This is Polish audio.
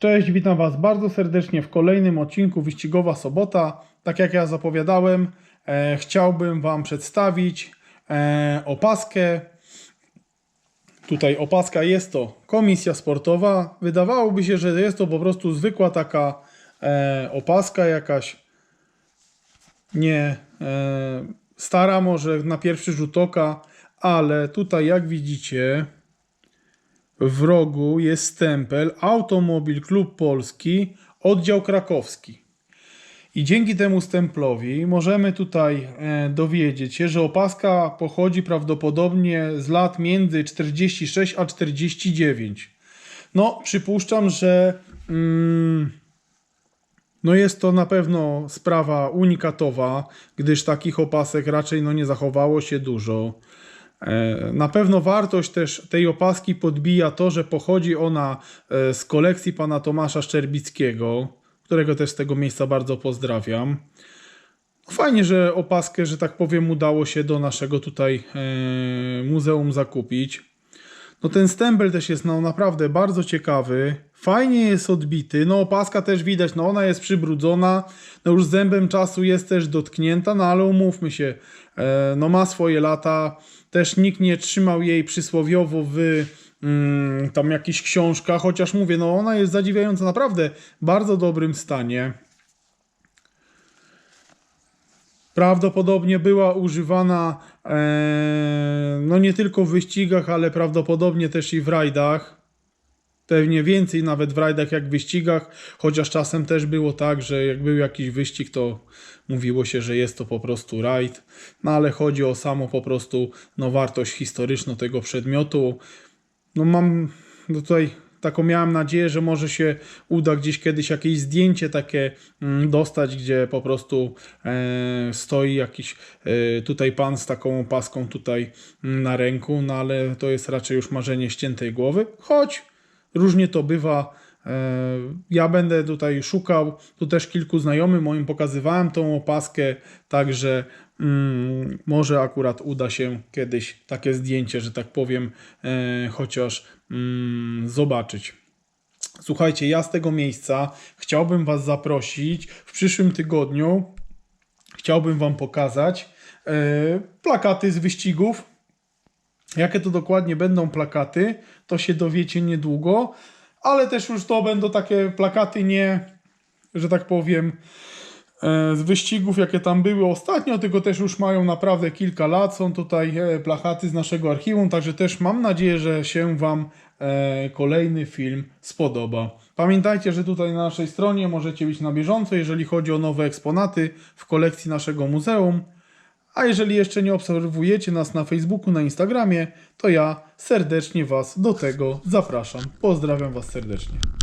Cześć, witam Was bardzo serdecznie w kolejnym odcinku Wyścigowa Sobota. Tak jak ja zapowiadałem, e, chciałbym Wam przedstawić e, opaskę. Tutaj opaska jest to komisja sportowa. Wydawałoby się, że jest to po prostu zwykła taka e, opaska jakaś nie e, stara może na pierwszy rzut oka, ale tutaj jak widzicie w rogu jest stempel Automobil Klub Polski, oddział krakowski. I dzięki temu stemplowi możemy tutaj e, dowiedzieć się, że opaska pochodzi prawdopodobnie z lat między 46 a 49. No, przypuszczam, że mm, no jest to na pewno sprawa unikatowa, gdyż takich opasek raczej no nie zachowało się dużo. E, Na pewno wartość też tej opaski podbija to, że pochodzi ona e, z kolekcji pana Tomasza Szczerbickiego, którego też z tego miejsca bardzo pozdrawiam. Fajnie, że opaskę, że tak powiem, udało się do naszego tutaj e, muzeum zakupić. No ten stempel też jest no, naprawdę bardzo ciekawy. Fajnie jest odbity. No opaska też widać, no ona jest przybrudzona. No już zębem czasu jest też dotknięta, no ale umówmy się, e, no ma swoje lata. Też nikt nie trzymał jej przysłowiowo w mm, tam jakichś książkach, chociaż mówię, no ona jest zadziwiająca naprawdę w bardzo dobrym stanie. Prawdopodobnie była używana e, no nie tylko w wyścigach, ale prawdopodobnie też i w rajdach. Pewnie więcej nawet w rajdach jak w wyścigach, chociaż czasem też było tak, że jak był jakiś wyścig, to mówiło się, że jest to po prostu rajd. No ale chodzi o samo po prostu no, wartość historyczną tego przedmiotu. No mam no tutaj taką miałem nadzieję, że może się uda gdzieś kiedyś jakieś zdjęcie takie mm, dostać, gdzie po prostu e, stoi jakiś e, tutaj pan z taką opaską tutaj mm, na ręku, no ale to jest raczej już marzenie ściętej głowy, choć różnie to bywa. E, Ja będę tutaj szukał, tu też kilku znajomym moim pokazywałem tą opaskę, także mm, może akurat uda się kiedyś takie zdjęcie, że tak powiem, e, chociaż mm, zobaczyć. Słuchajcie, ja z tego miejsca chciałbym Was zaprosić w przyszłym tygodniu. Chciałbym Wam pokazać e, plakaty z wyścigów. Jakie to dokładnie będą plakaty, to się dowiecie niedługo, ale też już to będą takie plakaty nie, że tak powiem, e, z wyścigów, jakie tam były ostatnio, tylko też już mają naprawdę kilka lat. Są tutaj e, plakaty z naszego archiwum, także też mam nadzieję, że się Wam e, kolejny film spodoba. Pamiętajcie, że tutaj na naszej stronie możecie być na bieżąco, jeżeli chodzi o nowe eksponaty w kolekcji naszego muzeum. A jeżeli jeszcze nie obserwujecie nas na Facebooku, na Instagramie, to ja serdecznie Was do tego zapraszam. Pozdrawiam Was serdecznie.